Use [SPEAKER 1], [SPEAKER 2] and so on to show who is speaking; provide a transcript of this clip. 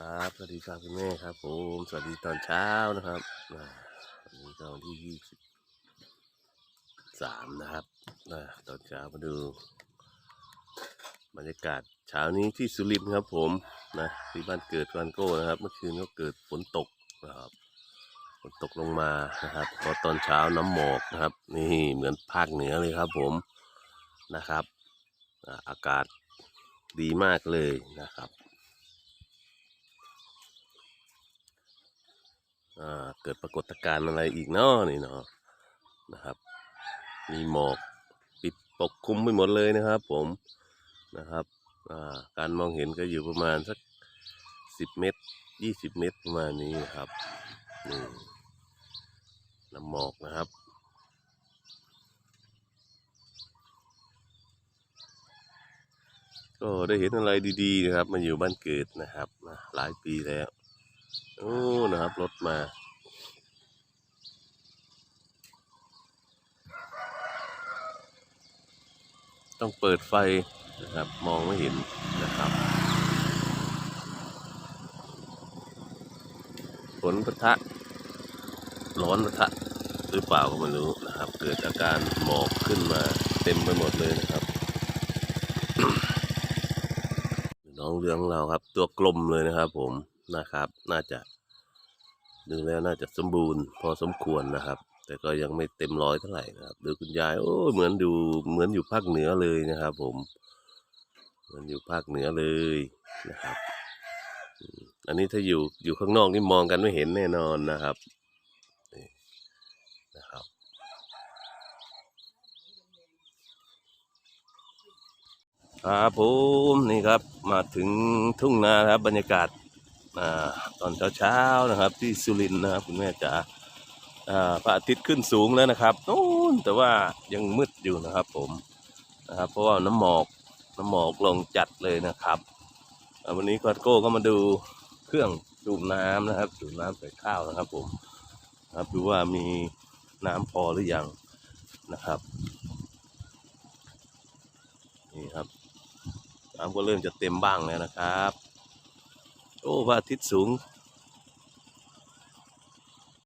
[SPEAKER 1] ครับ สวัสดีครับคุณแม่ครับผมสวัสดีตอนเช้านะครับวันนี้ก็วันที่ยี่สิบสามนะครับตอนเช้ามาดู บรรยากาศเช้านี้ที่สุรินทร์ครับผมนะที่บ้านเกิดวันโก้นะครับ เมื่อคืนก็เกิดฝนตกนะครับฝนตกลงมานะครับพอตอนเช้าน้ำหมอกนะครับ นี่เหมือนภาคเหนือเลยครับผมนะครับ อากาศดีมากเลยนะครับ อ่า เกิดปรากฏการณ์อะไรอีกเนาะนี่เนาะนะครับ มีหมอกปิดปกคลุมไปหมดเลยนะครับ ผมนะครับการมองเห็นก็อยู่ประมาณสักสิบเมตรยี่สิบเมตรประมาณนี้ครับนี่น้ำหมอกนะครับก็ได้เห็นอะไรดีๆนะครับ มาอยู่บ้านเกิดนะครับหลายปีแล้ว โอ้นะครับรถมา ต้องเปิดไฟนะครับ มองไม่เห็นนะครับฝนปะทะร้อนปะทะหรือเปล่าก็ไม่รู้นะครับ เกิดอาการหมอกขึ้นมาเต็มไปหมดเลยนะครับ น้องเรืองเราครับ ตัวกลมเลยนะครับผม นะครับ น่าจะดูแล้วน่าจะสมบูรณ์ พอสมควรนะครับ แต่ก็ยังไม่เต็มร้อยเท่าไหร่นะครับดูคุณยายโอ้เหมือนดูเหมือนอยู่ภาคเหนือเลยนะครับ ผม เหมือนอยู่ภาคเหนือเลยนะครับ อันนี้ถ้าอยู่อยู่ข้างนอกนี่มองกันไม่เห็นแน่นอนนะครับนี่นะครับครับผมนี่ครับมาถึงทุ่งนาครับบรรยากาศ อ่าตอนเช้าๆนะครับ ที่สุรินทร์นะครับคุณแม่จ๋าอ่าพระอาทิตย์ขึ้นสูงแล้วนะครับโน้นแต่ว่ายังมืดอยู่นะครับ ผมนะครับ เพราะว่าน้ำหมอกน้ำหมอกลงจัดเลยนะครับวันนี้กอดโก้ก็มาดูเครื่องสูบน้ำนะครับสูบน้ำใส่ข้าวนะครับ ผมครับดูว่ามีน้ำพอหรือยังนะครับนี่ครับน้ำก็เริ่มจะเต็มบ้างแล้วนะครับ โอ้พระอาทิตย์สูง